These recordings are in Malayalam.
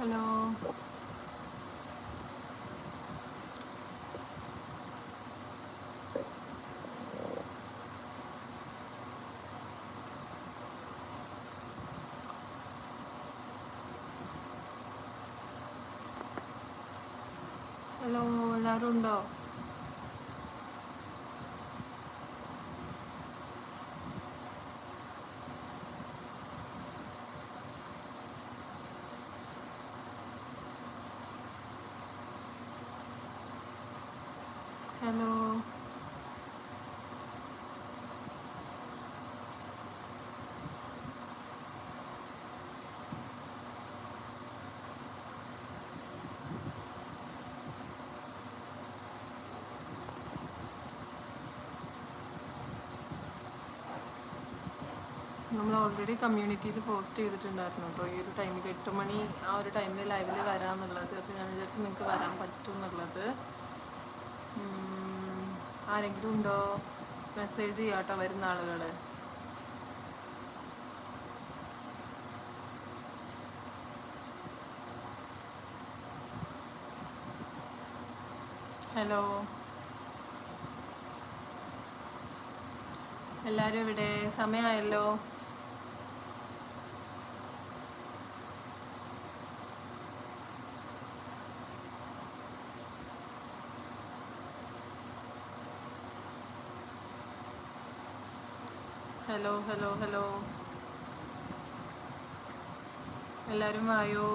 ഹലോ. ഹലോ എല്ലാവരും ഹലോ നമ്മൾ ഓൾറെഡി കമ്മ്യൂണിറ്റിയിൽ പോസ്റ്റ് ചെയ്തിട്ടുണ്ടായിരുന്നു കേട്ടോ. ഈ ഒരു ടൈമിൽ എട്ട് മണി ആ ഒരു ടൈമിൽ ലൈവിൽ വരാമെന്നുള്ളത് അപ്പോൾ ഞാൻ വിചാരിച്ചു നിങ്ങൾക്ക് വരാൻ പറ്റും എന്നുള്ളത് ആരെങ്കിലും ഉണ്ടോ? മെസ്സേജ് ചെയ്യാട്ടോ വരുന്ന ആളുകൾ ഹലോ. എല്ലാവരും ഇവിടെ സമയമായല്ലോ ഹലോ ഹലോ ഹലോ എല്ലാവരും വായോ?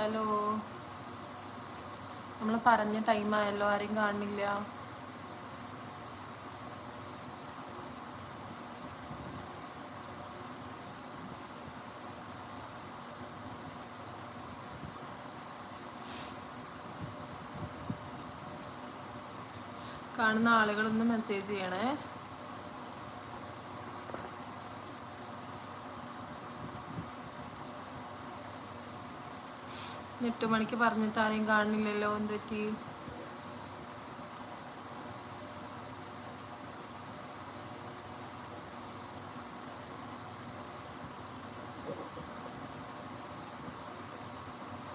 ഹലോ. നമ്മൾ പറഞ്ഞ ടൈം ആയല്ലോ ആരെയും കാണുന്നില്ല കാണുന്ന ആളുകളൊന്ന് മെസ്സേജ് ചെയ്യണേ. എട്ട് മണിക്ക് പറഞ്ഞിട്ട് ആരെയും കാണുന്നില്ലല്ലോ എന്ത് പറ്റി?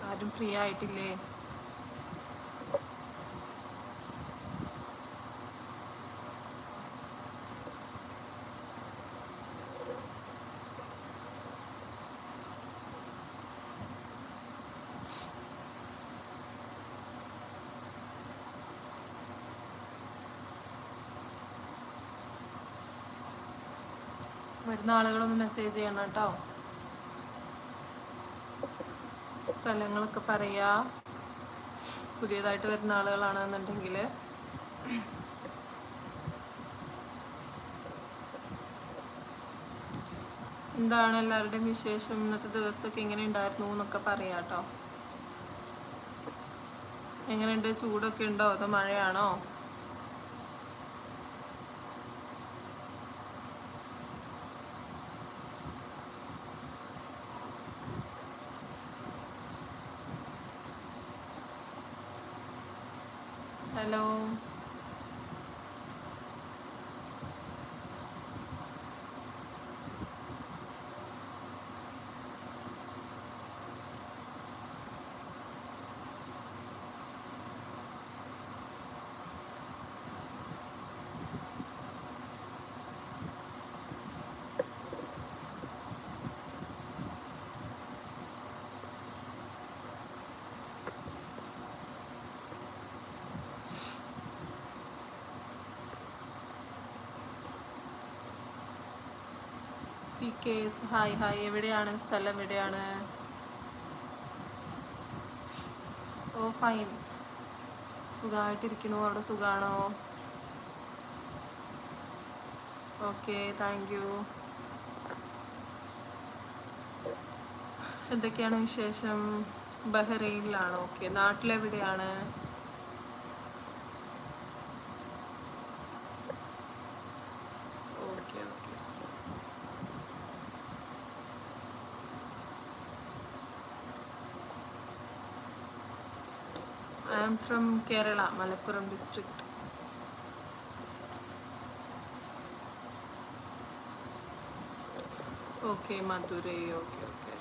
ആരും ഫ്രീ ആയിട്ടില്ലേ? വരുന്ന ആളുകളൊന്ന് മെസ്സേജ് ചെയ്യണം കേട്ടോ. സ്ഥലങ്ങളൊക്കെ പറയാ. പുതിയതായിട്ട് വരുന്ന ആളുകളാണെന്നുണ്ടെങ്കിൽ എന്താണ് എല്ലാവരുടെയും വിശേഷം? ഇന്നത്തെ ദിവസമൊക്കെ എങ്ങനെ ഉണ്ടായിരുന്നു എന്നൊക്കെ പറയാം കേട്ടോ. എങ്ങനെയുണ്ട്? ചൂടൊക്കെ ഉണ്ടോ? അതോ മഴയാണോ? ഹലോ കേസ് ഹായ് ഹായ് എവിടെയാണ്? സ്ഥലം എവിടെയാണ്? ഓ ഫൈൻ സുഖമായിട്ടിരിക്കണു അവിടെ സുഖാണോ? ഓക്കെ താങ്ക് യു എന്തൊക്കെയാണ് വിശേഷം? ബഹ്റൈനിലാണോ? Okay നാട്ടിലെവിടെയാണ് okay okay I am from Kerala Malappuram district okay Madurai okay okay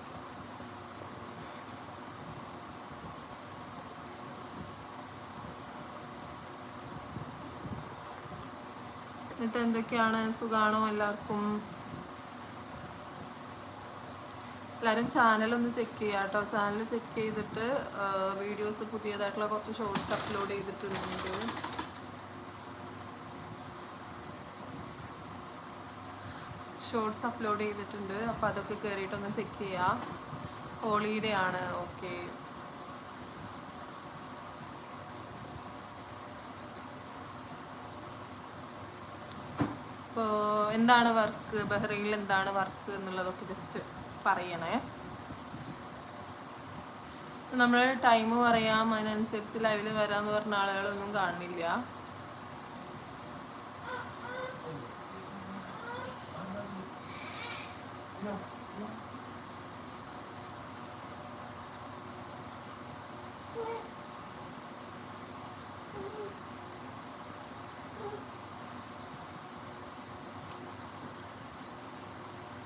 എന്നിട്ട് എന്തൊക്കെയാണ് സുഖാണോ എല്ലാവർക്കും? എല്ലാവരും ചാനലൊന്ന് ചെക്ക് ചെയ്യുക കേട്ടോ. ചാനൽ ചെക്ക് ചെയ്തിട്ട് വീഡിയോസ് പുതിയതായിട്ടുള്ള കുറച്ച് ഷോർട്സ് അപ്ലോഡ് ചെയ്തിട്ടുണ്ട്. ഷോർട്സ് അപ്ലോഡ് ചെയ്തിട്ടുണ്ട്. അപ്പോൾ അതൊക്കെ കയറിയിട്ടൊന്ന് ചെക്ക് ചെയ്യുക ഹോളിഡേ ആണ്. ഓക്കെ ഇപ്പോൾ എന്താണ് വർക്ക് ബഹ്റൈനിൽ എന്താണ് വർക്ക് എന്നുള്ളതൊക്കെ ജസ്റ്റ് പറയണേ. നമ്മൾ ടൈം പറയാം അതിനനുസരിച്ച് ലൈവിൽ വരാമെന്ന് പറഞ്ഞ ആളുകളൊന്നും കാണുന്നില്ല.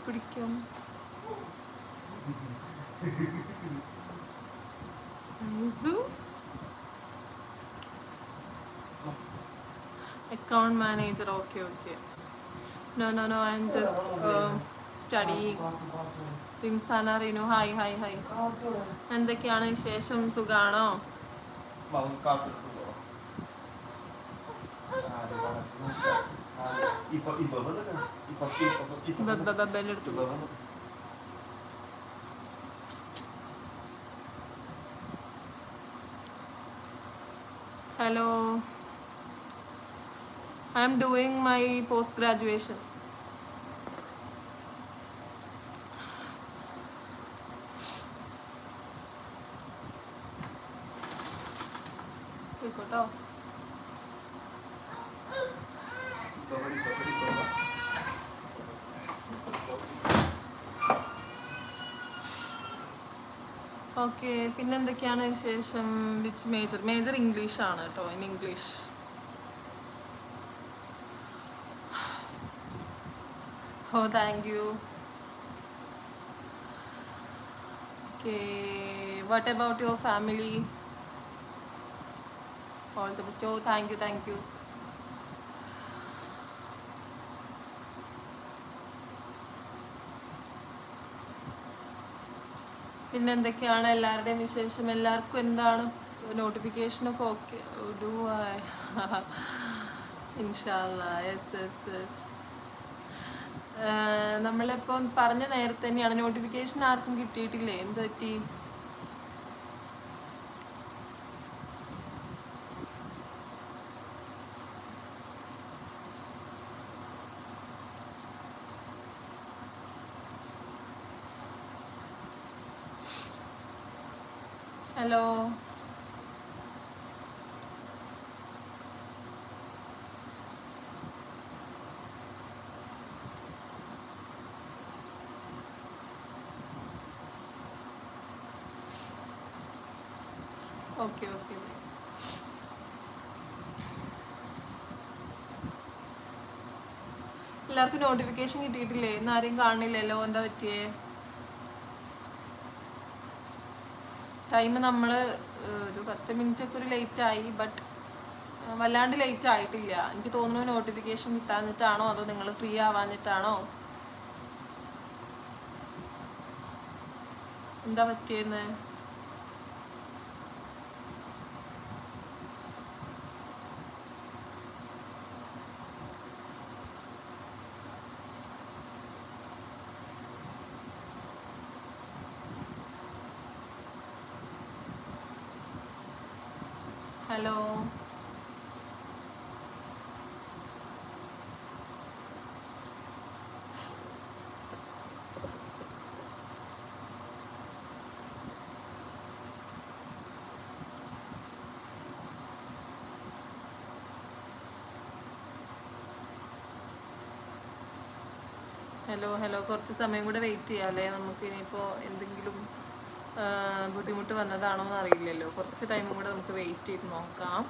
പിടിക്കും. Account manager okay okay no no no I'm just study Rimsana Rinu hi hi hi എന്തൊക്കെയാണ് വിശേഷം? സുഖാണോ? ഇപ്പൊ ഇപ്പൊ ഇപ്പൊ ഇപ്പൊ ഇപ്പൊ ഇപ്പൊ ഇപ്പൊ വന്നു? Hello. I am doing my post graduation. Okay പിന്നെ എന്തൊക്കെയാണ് വിശേഷം? വിച്ച് മേജർ മേജർ ഇംഗ്ലീഷ് ആണ് കേട്ടോ in English oh thank you okay what about your family all the best oh thank you thank you പിന്നെ എന്തൊക്കെയാണ് എല്ലാവരുടെയും വിശേഷം? എല്ലാവർക്കും എന്താണ്? നോട്ടിഫിക്കേഷനൊക്കെ ഓക്കെ ഇൻഷാല്ല എസ് എസ് എസ് നമ്മളിപ്പം പറഞ്ഞ നേരത്തെ തന്നെയാണ്. നോട്ടിഫിക്കേഷൻ ആർക്കും കിട്ടിയിട്ടില്ലേ? എന്ത് പറ്റി? ഹലോ. ഓക്കെ ഓക്കെ എല്ലാവർക്കും നോട്ടിഫിക്കേഷൻ കിട്ടിയിട്ടില്ലേ? ഇന്ന് ആരെയും കാണില്ലല്ലോ. എന്താ പറ്റിയേ? ടൈം നമ്മൾ ഒരു പത്ത് മിനിറ്റ് ഒക്കെ ഒരു ലേറ്റ് ആയി ബട്ട് വല്ലാണ്ട് ലേറ്റ് ആയിട്ടില്ല. എനിക്ക് തോന്നുന്നു നോട്ടിഫിക്കേഷൻ കിട്ടാഞ്ഞിട്ടാണോ അതോ നിങ്ങൾ ഫ്രീ ആവാഞ്ഞിട്ടാണോ? എന്താ പറ്റിയെന്ന്? വന്നാലോ ഹലോ ഹലോ കുറച്ച് സമയം കൂടെ വെയിറ്റ് ചെയ്യാം അല്ലേ? നമുക്ക് ഇനിയിപ്പോൾ എന്തെങ്കിലും ബുദ്ധിമുട്ട് വന്നതാണോ എന്ന് അറിയില്ലല്ലോ കുറച്ച് ടൈമും കൂടെ നമുക്ക് വെയിറ്റ് ചെയ്ത് നോക്കാം.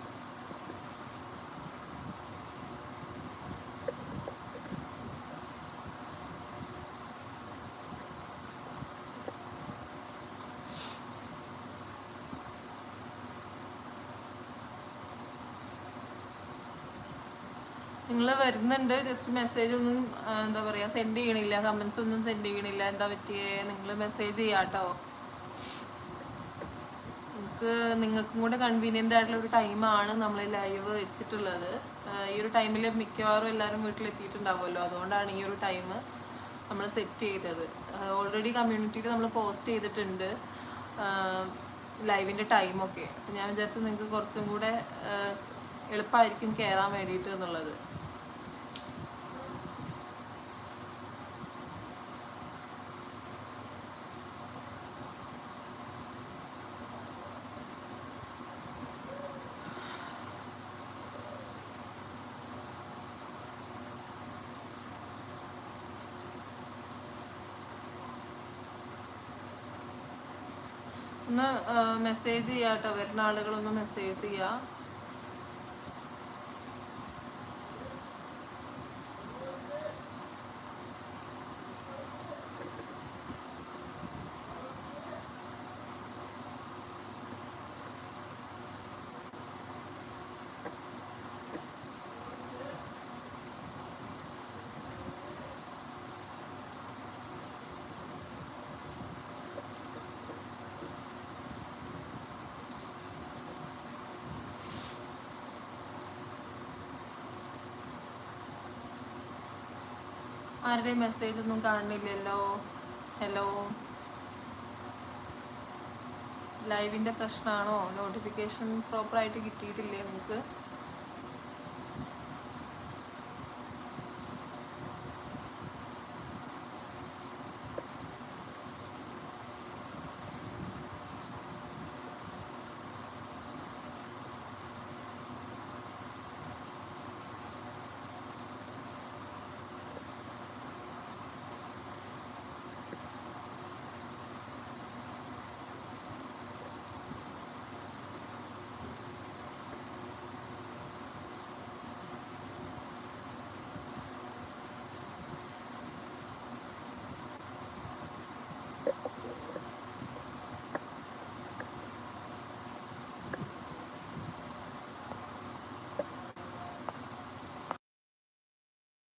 നിങ്ങൾ വരുന്നുണ്ട്. ജസ്റ്റ് മെസ്സേജ് ഒന്നും എന്താ പറയുക സെൻഡ് ചെയ്യണില്ല. കമൻസ് ഒന്നും സെൻഡ് ചെയ്യണില്ല. എന്താ പറ്റിയേ? നിങ്ങൾ മെസ്സേജ് ചെയ്യാട്ടോ. നമുക്ക് നിങ്ങൾക്കും കൂടെ കൺവീനിയന്റ് ആയിട്ടുള്ള ഒരു ടൈമാണ് നമ്മൾ ലൈവ് വെച്ചിട്ടുള്ളത്. ഈ ഒരു ടൈമിൽ മിക്കവാറും എല്ലാവരും വീട്ടിലെത്തിയിട്ടുണ്ടാവുമല്ലോ. അതുകൊണ്ടാണ് ഈ ഒരു ടൈം നമ്മൾ സെറ്റ് ചെയ്തത്. ഓൾറെഡി കമ്മ്യൂണിറ്റിയിൽ നമ്മൾ പോസ്റ്റ് ചെയ്തിട്ടുണ്ട്. ലൈവിന്റെ ടൈമൊക്കെ അപ്പം ഞാൻ വിചാരിച്ചു നിങ്ങൾക്ക് കുറച്ചും കൂടെ എളുപ്പമായിരിക്കും കയറാൻ വേണ്ടിയിട്ട് എന്നുള്ളത്. ഒന്ന് മെസ്സേജ് ചെയ്യാട്ടോ. വരുന്ന ആളുകളൊന്ന് മെസ്സേജ് ചെയ്യാ. ആരുടെയും മെസ്സേജ് ഒന്നും കാണുന്നില്ലല്ലോ ഹലോ ലൈവിന്റെ പ്രശ്നമാണോ നോട്ടിഫിക്കേഷൻ പ്രോപ്പറായിട്ട് കിട്ടിയിട്ടില്ലേ നിങ്ങൾക്ക്